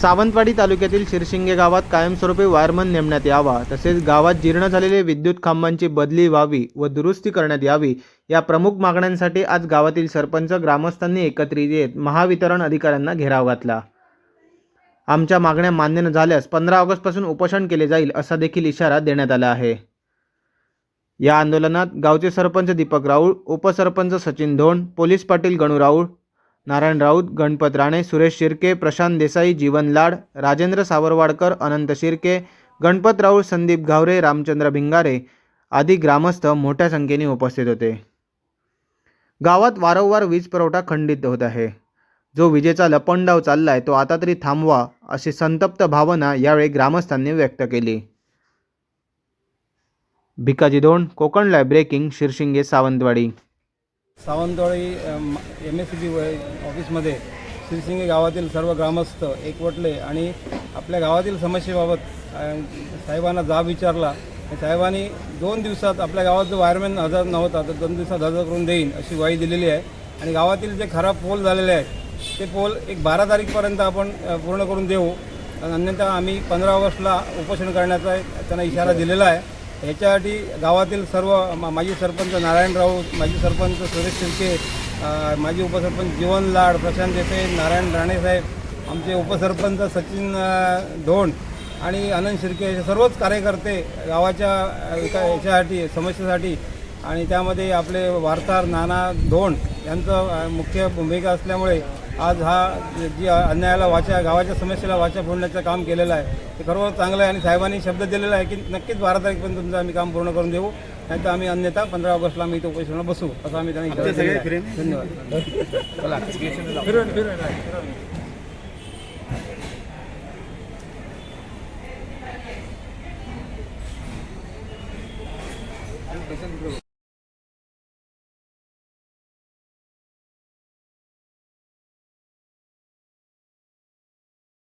सावंतवाडी तालुक्यातील शिरशिंगे गावात कायमस्वरूपी वायरमन नेमण्यात यावा तसेच गावात जीर्ण झालेले विद्युत खांबांची बदली व्हावी व दुरुस्ती करण्यात यावी या प्रमुख मागण्यांसाठी आज गावातील सरपंच ग्रामस्थांनी एकत्रित येत महावितरण अधिकाऱ्यांना घेराव घातला. आमच्या मागण्या मान्य न झाल्यास पंधरा ऑगस्टपासून उपोषण केले जाईल असा देखील इशारा देण्यात आला आहे. या आंदोलनात गावचे सरपंच दीपक राऊळ उपसरपंच सचिन धोंड पोलीस पाटील गणू राऊळ नारायण राऊत गणपत राणे सुरेश शिर्के प्रशांत देसाई जीवन लाड राजेंद्र सावरवाडकर अनंत शिर्के गणपत राऊळ संदीप घावरे रामचंद्र भिंगारे आदी ग्रामस्थ मोठ्या संख्येने उपस्थित होते. गावात वारंवार वीज पुरवठा खंडित होत आहे. जो विजेचा लपंडाव चालला आहे तो आता तरी थांबवा अशी संतप्त भावना यावेळी ग्रामस्थांनी व्यक्त केली. भिकाजी दोन Konkan live breaking Shirshinge Sawantwadi. Sawantwadi M S C B ऑफिसमध्ये श्रीसिंगे गावातील सर्व ग्रामस्थ एकवटले आणि आपल्या गावातील समस्येबाबत साहेबांना जाब विचारला. साहेबांनी दोन दिवसात आपल्या गावात जो वायरमॅन हजर नव्हता तर दोन दिवसात हजर करून देईन अशी ग्वाही दिलेली आहे. आणि गावातील जे खराब पोल झालेले आहेत ते पोल एक बारा तारीखपर्यंत आपण पूर्ण करून देऊ. आणि अन्यथा आम्ही पंधरा ऑगस्टला उपोषण करण्याचा त्यांना इशारा दिलेला आहे. याच्यासाठी गावातील सर्व मा- माजी सरपंच नारायण राऊत माजी सरपंच सुरेश शिर्के माजी उपसरपंच जीवन लाड प्रशांत देसाई नारायण राणेसाहेब आमचे उपसरपंच सचिन धोंड आणि आनंद शिर्के हे सर्वच कार्यकर्ते गावाच्या एका विका याच्यासाठी समस्येसाठी आणि त्यामध्ये आपले वार्ताहर नाना धोंड यांचं मुख्य भूमिका असल्यामुळे आज हा जी अन्यायाला वाचा गावाच्या समस्येला वाचा फोडण्याचं काम केलेलं आहे. ते खरोखर चांगलं आहे आणि साहेबांनी शब्द दिलेला आहे की नक्कीच बारा तारीखपर्यंत तुमचं आम्ही काम पूर्ण करून देऊ. नाही तर आम्ही अन्यथा पंधरा ऑगस्टला आम्ही इथं उपोषणाला बसू असं आम्ही त्यांना. धन्यवाद. फिरून